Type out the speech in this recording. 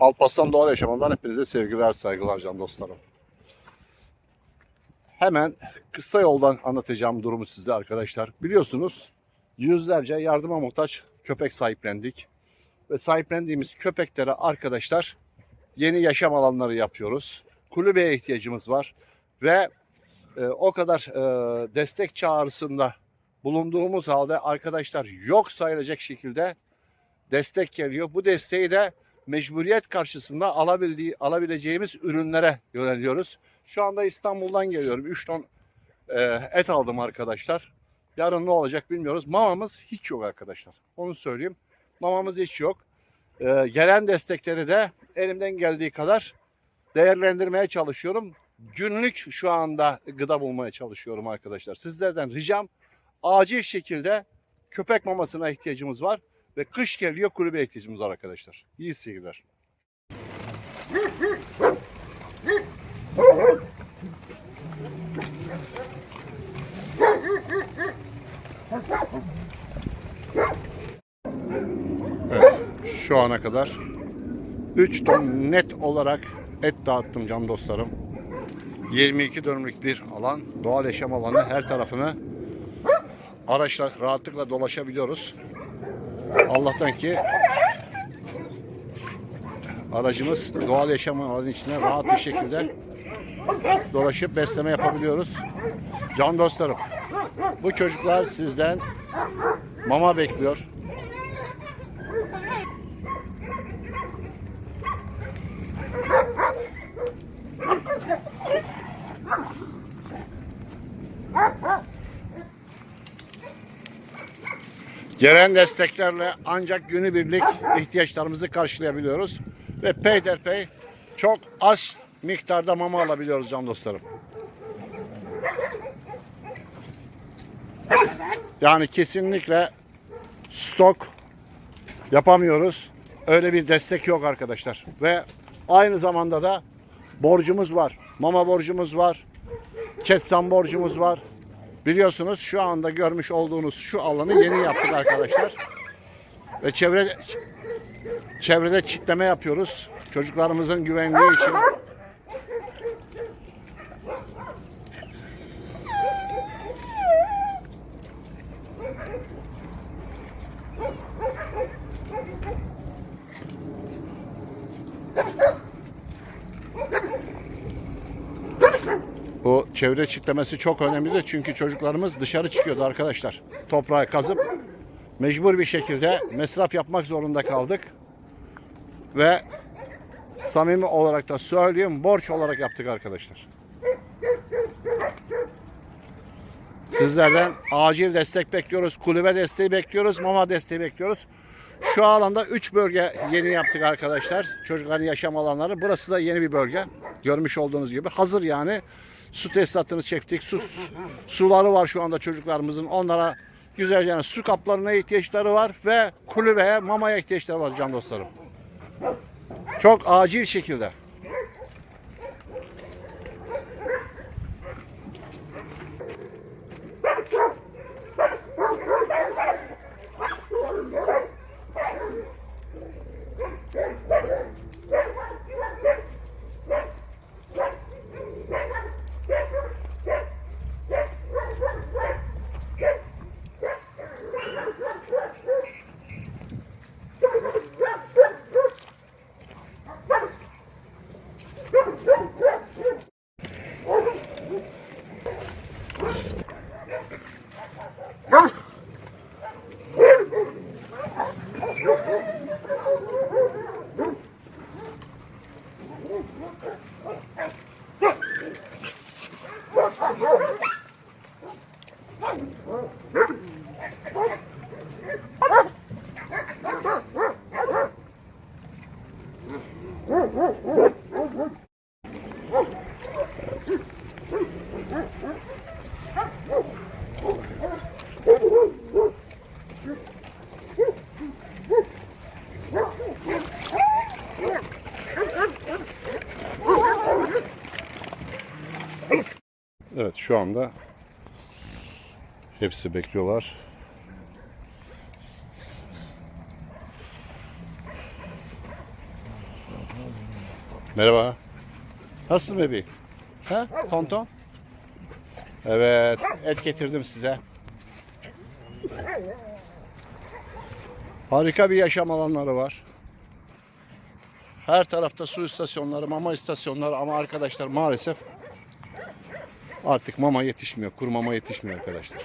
Alparslan Doğal Yaşamından hepinize sevgiler, saygılar can dostlarım. Hemen kısa yoldan anlatacağım durumu size arkadaşlar. Biliyorsunuz yüzlerce yardıma muhtaç köpek sahiplendik. Ve sahiplendiğimiz köpeklere arkadaşlar yeni yaşam alanları yapıyoruz. Kulübeye ihtiyacımız var. Ve e, o kadar e, destek çağrısında bulunduğumuz halde arkadaşlar yok sayılacak şekilde destek geliyor. Bu desteği de mecburiyet karşısında alabildiği, alabileceğimiz ürünlere yöneliyoruz. Şu anda İstanbul'dan geliyorum. 3 ton e, et aldım arkadaşlar. Yarın ne olacak bilmiyoruz. Mamamız hiç yok arkadaşlar. Onu söyleyeyim. Mamamız hiç yok. E, gelen destekleri de elimden geldiği kadar değerlendirmeye çalışıyorum. Günlük şu anda gıda bulmaya çalışıyorum arkadaşlar. Sizlerden ricam acil şekilde köpek mamasına ihtiyacımız var. Ve kış geliyor kulübe ihtiyacımız var arkadaşlar. İyi seyirler. Evet, şu ana kadar 3 ton net olarak et dağıttım can dostlarım. 22 dönümlük bir alan, doğal yaşam alanı her tarafını araçla rahatlıkla dolaşabiliyoruz. Allah'tan ki aracımız doğal yaşam alanı içinde rahat bir şekilde dolaşıp besleme yapabiliyoruz. Can dostlarım, bu çocuklar sizden mama bekliyor. Gelen desteklerle ancak günübirlik ihtiyaçlarımızı karşılayabiliyoruz. Ve peyderpey çok az miktarda mama alabiliyoruz can dostlarım. Yani kesinlikle stok yapamıyoruz. Öyle bir destek yok arkadaşlar. Ve aynı zamanda da borcumuz var. Mama borcumuz var. Ketsan borcumuz var. Biliyorsunuz şu anda görmüş olduğunuz şu alanı yeni yaptık arkadaşlar. Ve çevre çevrede çitleme yapıyoruz. Çocuklarımızın güvenliği için. Bu çevre çitlemesi çok önemlidir çünkü çocuklarımız dışarı çıkıyordu arkadaşlar. Toprağı kazıp mecbur bir şekilde mesraf yapmak zorunda kaldık. Ve samimi olarak da söyleyeyim borç olarak yaptık arkadaşlar. Sizlerden acil destek bekliyoruz. Kulübe desteği bekliyoruz. Mama desteği bekliyoruz. Şu alanda 3 bölge yeni yaptık arkadaşlar. Çocukların yaşam alanları. Burası da yeni bir bölge. Görmüş olduğunuz gibi. Hazır yani. Su tesisatını çektik. Su, suları var şu anda çocuklarımızın. Onlara güzel yani su kaplarına ihtiyaçları var ve kulübeye, mamaya ihtiyaçları var can dostlarım. Çok acil şekilde. Evet şu anda hepsi bekliyorlar. Merhaba. Nasılsın bebeğim? Ha? Tonton? Evet, et getirdim size. Harika bir yaşam alanları var. Her tarafta su istasyonları, mama istasyonları ama arkadaşlar maalesef artık mama yetişmiyor. Kuru mama yetişmiyor arkadaşlar.